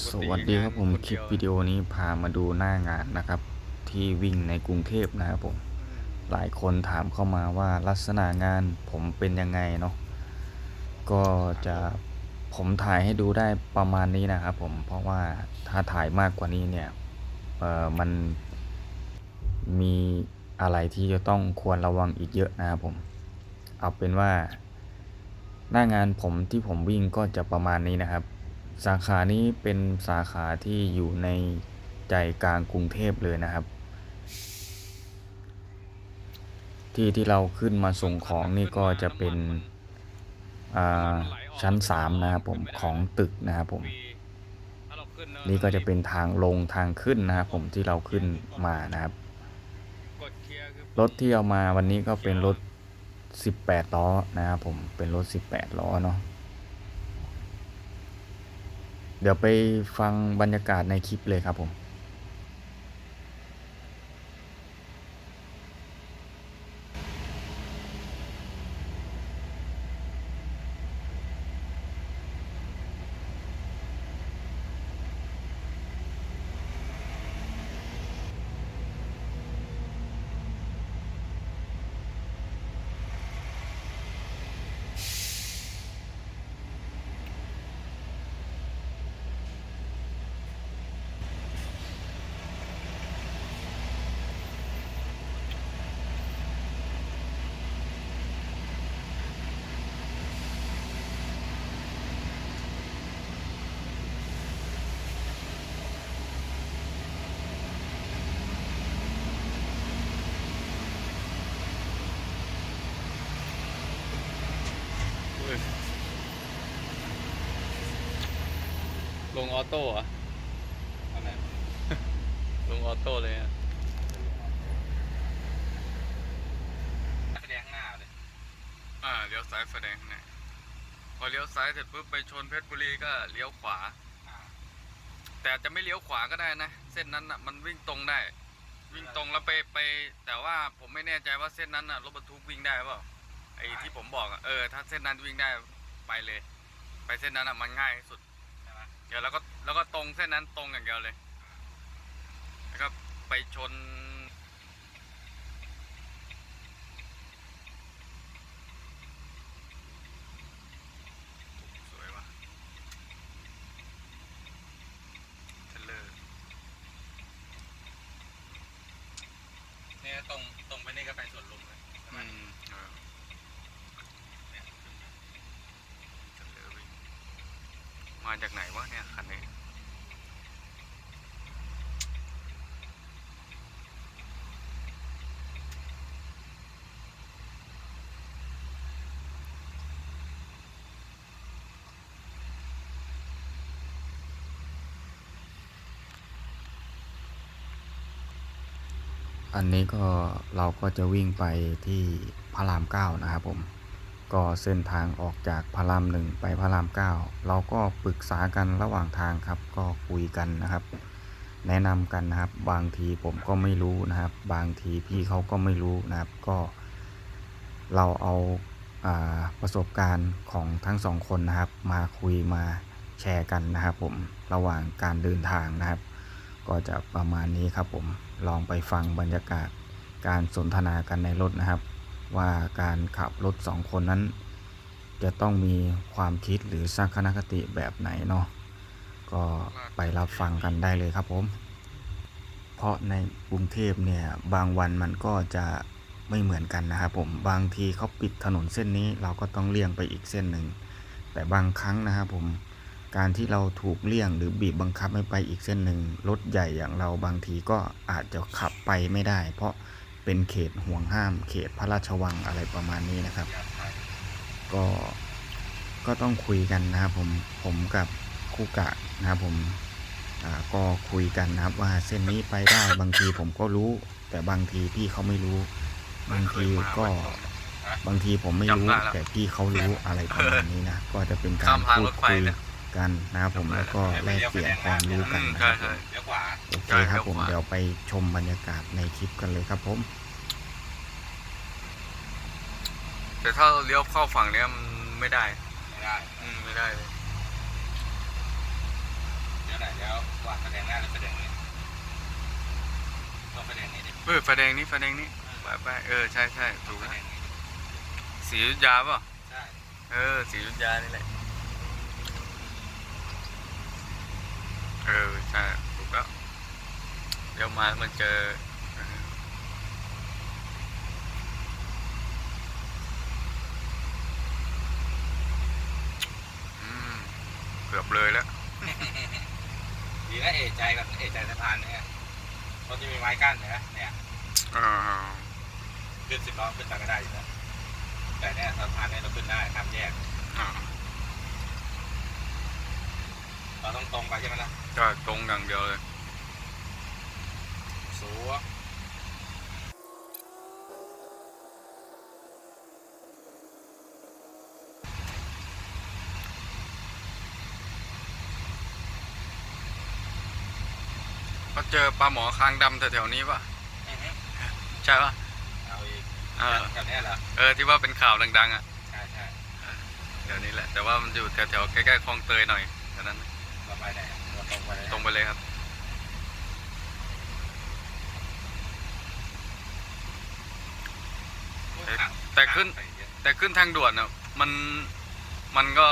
สวัสดีครับผมคลิปวิดีโอนี้พามาดูหน้างานนะครับ ที่วิ่งในกรุงเทพนะครับผมหลายคนถามเข้ามาว่าลักษณะงานผมเป็นยังไงเนาะก็จะผมถ่ายให้ดูได้ประมาณนี้นะครับผมเพราะว่าถ้าถ่ายมากกว่านี้เนี่ยเออมันมีอะไรที่จะต้องควรระวังอีกเยอะนะครับผม เอาเป็นว่า หน้างานผมที่ผมวิ่งก็จะประมาณนี้นะครับ สาขานี้เป็นสาขาที่อยู่ในใจกลางกรุงเทพเลยนะครับ ที่ที่เราขึ้นมาส่งของนี่ก็จะเป็นชั้น 3 นะครับผมของตึกนะครับผมนี่ก็จะเป็นทางลงทางขึ้นนะครับผมที่เราขึ้นมานะครับรถที่เอามาวันนี้ก็เป็นรถ 18 ล้อนะครับผมเป็นรถ 18 ล้อเนาะ เดี๋ยวไปฟังบรรยากาศในคลิปเลยครับผม ลงออโต้เหรอะลงออโต้เลยอะแสดงข้างหน้าเลยอ่าเลี้ยวซ้ายไฟแดงข้างในพอเลี้ยวซ้ายเสร็จปุ๊บไปชนเพชรบุรีก็เลี้ยวขวาแต่จะไม่เลี้ยวขวาก็ได้นะ เส้นนั้นอะมันวิ่งตรงได้ วิ่งตรงแล้วไปไป แต่ว่าผมไม่แน่ใจว่าเส้นนั้นอะรถบรรทุกวิ่งได้เปล่าไอ้ที่ผมบอกอะเออถ้าเส้นนั้นวิ่งได้ไปเลย ไปเส้นนั้นอะมันง่ายที่สุดใช่ไหม เดี๋ยวแล้วก็แล้วก็ตรงเส้นนั้นตรงอย่างเดียวเลยแล้วก็ไปชน สวยว่ะเทเลอร์เนี่ยตรงตรงไปนี่ก็ไปสวนลุมเลยใช่ไหม อืมเออ เนี่ยขึ้นมา เทรลเลอร์วิ่ง มาจากไหนวะเนี่ยคันนี้ อันนี้ก็เราก็จะวิ่งไปที่พระรามเก้านะครับผม ก็เส้นทางออกจากพระรามหนึ่งไปพระรามเก้าเราก็ปรึกษากันระหว่างทางครับ ก็คุยกันนะครับ แนะนำกันนะครับ บางทีผมก็ไม่รู้นะครับ บางทีพี่เขาก็ไม่รู้นะครับ ก็เราเอาอาประสบการณ์ของทั้งสองคนนะครับ มาคุยมาแชร์กันนะครับ ผมระหว่างการเดินทางนะครับ ก็จะประมาณนี้ครับผมลองไปฟังบรรยากาศการสนทนากันในรถนะครับ ว่าการขับรถสองคนนั้น จะต้องมีความคิดหรือสักนคติแบบไหนเนาะก็ไปรับฟังกันได้เลยครับผม เพราะในกรุงเทพเนี่ยบางวันมันก็จะไม่เหมือนกันนะครับผมบางทีเขาปิดถนนเส้นนี้เราก็ต้องเลี่ยงไปอีกเส้นหนึ่งแต่บางครั้งนะครับผมการที่เราถูกเลี่ยงหรือบีบบังคับให้ไปอีกเส้นหนึ่งรถใหญ่อย่างเราบางทีก็อาจจะขับไปไม่ได้ เพราะ เป็นเขตห่วงห้าม เขตพระราชวังอะไรประมาณนี้นะครับอยากถ่ายก็ก็ต้องคุยกันนะครับผมผมกับคู่กะนะครับผมอ่าก็คุยกันนะครับว่าเส้นนี้ไปได้บางทีผมก็รู้ แต่บางทีพี่เขาไม่รู้ บางทีก็บางทีผมไม่รู้ แต่พี่เขารู้อะไรประมาณนี้นะก็จะเป็นการพูดคุย กันนะครับผมแล้วก็แลกเปลี่ยนความรู้กันนะคใช่รับผมใช่เลี้ยวขวาโอเคครับผมเดี๋ยวไปชมบรรยากาศในคลิปกันเลยครับผม แต่ถ้าเลี้ยวเข้าฝั่งเนี้ยมันไม่ได้ ไม่ได้ อืมไม่ได้เลยเลี้ยวไหนะไฟแดงหน้าหรือไฟแดงนี้ต้องไฟแดงนี้ดิเออไฟแดงนี้ไฟแดงนี้ไปไปเออใช่ใช่ถูกไฟแล้วแดงนี้ดิสีอยุธยาเปล่ะใช่เออสีอยุธยานี่แหละ เออใช่ถูกแล้วเดี๋ยวมามันเจอเอออืมเกือบเลยแล้ว ดีนะเอะใจกับเอะใจสะพานเนี่ยรถจะมีไม้กั้นเห็นไหมเนี่ยเออขึ้นสิบล้อขึ้นไปก็ได้อยู่แล้วแต่เนี่ยสะพานเนี่ยเราขึ้นได้ข้ามแยกอ่า เราต้องตรงไปใช่ไหมล่ะก็ตรงอย่างเดียวเลยสูงก็เจอปลาหมอคางดำแถวๆนี้ป่ะอือฮึใช่ป่ะเอาอีกเออแถวเนี้ยเหรอเออที่ว่าเป็นข่าวดัง ๆ อะใช่ใช่เดี๋ยวนี้แหละ แต่ว่ามันอยู่แถวๆใกล้ๆคลองเตยหน่อยเท่านั้นเรา ไปไหนเราตรงไปเลยตรงไปเลยครับ แต่ขึ้น แต่ขึ้นทางด่วนอะ มัน มันก็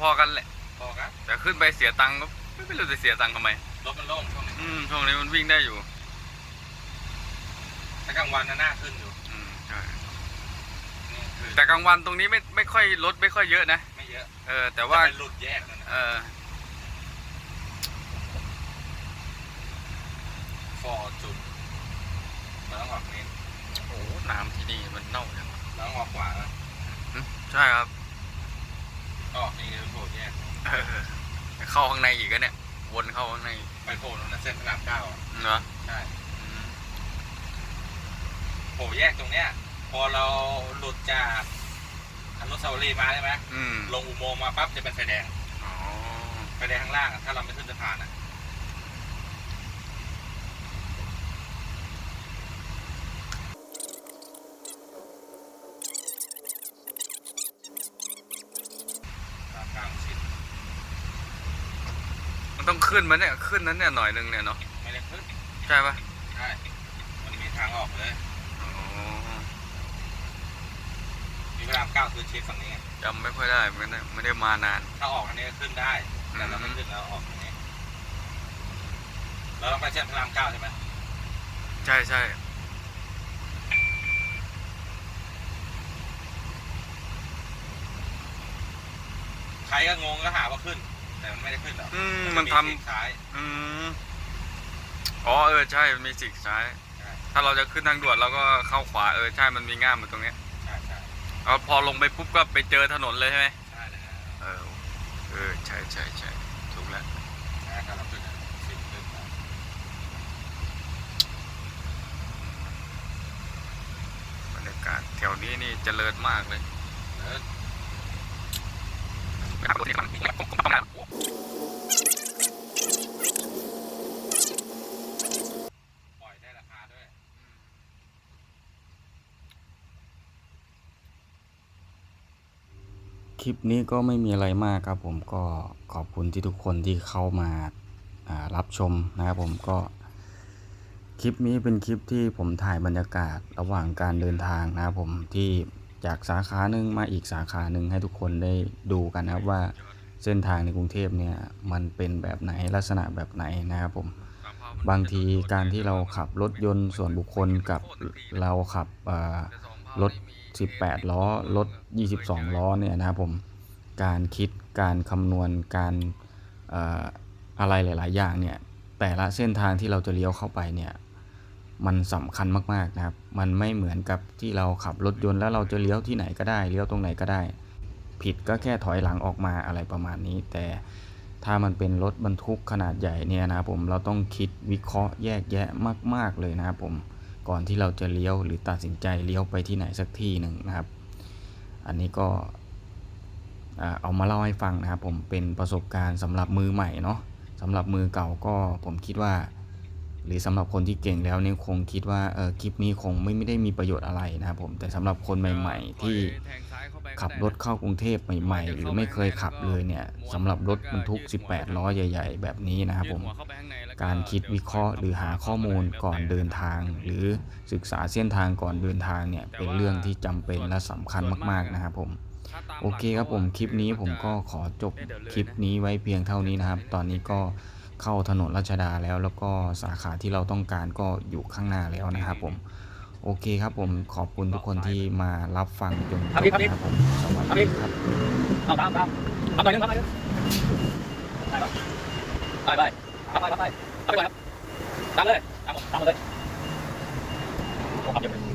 พอๆกันแหละ พอครับแต่ขึ้นไปเสียตังค์ก็ไม่รู้จะเสียตังค์ทำไม รถมันโล่งช่วงนี้อืมช่วงนี้มันวิ่งได้อยู่ถ้ากลางวันน่ะหน้าขึ้นอยู่อืมใช่นี่คือแต่กลางวันตรงนี้ไม่ไม่ค่อยรถไม่ค่อยเยอะนะ ไม่เยอะเออแต่ว่าจะเป็นหลุดแยกนั่นนะ เออ ฟอร์จุน เราต้องออกนี้โอ้น้ำที่นี่มันเน่าจังวะเราต้องออกขวานะใช่ครับออกนี่คือโผล่แยกเออเข้าข้างในอีกอะเนี่ย วนเข้าข้างในไปโผล่ตรงนั้นเส้นพระรามเก้าอะเนาะใช่อืมโผล่แยกตรงเนี้ย พอเราหลุดจากอนุสาวรีย์มาใช่ไหมอืมลงอุโมงค์มาปั๊บจะเป็นไฟแดงอ๋อไฟแดงข้างล่างอะถ้าเราไม่ขึ้นสะพานอะ ตามกลางชิด มันต้อง ขึ้นมันเนี่ยขึ้นนั้นเนี่ยหน่อยนึงเนี่ยเนาะไม่ได้ขึ้นใช่ปะใช่มันมีทางออกเลยอ๋อมีพระรามเก้าคือชิดฝั่งนี้ไงจำไม่ค่อยได้เหมือนกันนะไม่ได้มานาน ถ้าออกทางนี้ก็ขึ้นได้ แต่เราไม่ขึ้นเราออกทางนี้เราต้องไปเส้นพระรามเก้าใช่ไหมใช่ใช่ใครก็งงก็หาว่าขึ้น แต่มันไม่ได้ขึ้นหรอกอืมมันทำ จะซีกซ้าย อืมอ๋อเออใช่มันมีสิกซ้าย ใช่ ถ้าเราจะขึ้นทางด่วนเราก็เข้าขวาเออใช่มันมีง่ามอยู่ตรงเนี้ยใช่ใช่เอาพอลงไปปุ๊บก็ไปเจอถนนเลยใช่ไหมใช่เลยนะเออเออใช่ใช่ใช่ถูกแล้วใช่ถ้าเราขึ้นอะสิบขึ้นไปบรรยากาศแถวนี้นี่เจริญมากเลยเออไปหาตัวนี้ก่อนต้องการปล่อยได้ราคาด้วย คลิปนี้ก็ไม่มีอะไรมากครับผมก็ขอบคุณที่ทุกคนที่เข้ามาารับชมนะครับผมก็คลิปนี้เป็นคลิปที่ผมถ่ายบรรยากาศระหว่างการเดินทางนะครับผมที่ จากสาขาหนึ่งมาอีกสาขาหนึ่งให้ทุกคนได้ดูกันนะครับว่าเส้นทางในกรุงเทพเนี่ยมันเป็นแบบไหนลักษณะแบบไหนนะครับผมบางทีการที่เราขับรถยนต์ส่วนบุคคลกับเราขับรถ 18 ล้อรถ 22 ล้อเนี่ยนะครับผมการคิดการคำนวณการเอ่ออะไรหลาย ๆ อย่างเนี่ยแต่ละเส้นทางที่เราจะเลี้ยวเข้าไปเนี่ย มันสำคัญมากๆนะครับ มันไม่เหมือนกับที่เราขับรถยนต์แล้วเราจะเลี้ยวที่ไหนก็ได้เลี้ยวตรงไหนก็ได้ ผิดก็แค่ถอยหลังออกมาอะไรประมาณนี้ แต่ถ้ามันเป็นรถบรรทุกขนาดใหญ่เนี่ยนะผมเราต้องคิดวิเคราะห์แยกแยะมาก ๆเลยนะครับผมก่อนที่เราจะเลี้ยวหรือตัดสินใจเลี้ยวไปที่ไหนสักที่หนึ่งนะครับ อันนี้ก็เอามาเล่าให้ฟังนะครับผมเป็นประสบการณ์สำหรับมือใหม่เนาะสำหรับมือเก่าก็ผมคิดว่า หรือสำหรับคนที่เก่งแล้วเนี่ยคงคิดว่าเออคลิปนี้คงไม่ไม่ได้มีประโยชน์อะไรนะครับผมแต่สำหรับคนใหม่ ๆ ที่ขับรถเข้ากรุงเทพใหม่ ๆ หรือไม่เคยขับเลยเนี่ยสำหรับรถบรรทุก 18 ล้อใหญ่ ๆ แบบนี้นะครับผมการคิดวิเคราะห์ หรือหาข้อมูลก่อนเดินทาง หรือศึกษาเส้นทางก่อนเดินทางเนี่ยเป็นเรื่องที่จำเป็นและสำคัญมาก ๆนะครับผมโอเคครับผมคลิปนี้ผมก็ขอจบคลิปนี้ไว้เพียงเท่านี้นะครับ ตอนนี้ก็ เข้าถนนรัชดาแล้ว แล้วก็สาขาที่เราต้องการก็อยู่ข้างหน้าแล้วนะครับผม โอเคครับผมขอบคุณทุกคนที่มารับฟังจนจบนะครับผมสวัสดีครับเอาตามตามเอาไปนึงเอาไปนึงไปไปไปไปไปไปไปครับตามเลยตามผมตามเลยโอ้ครับเดี๋ยว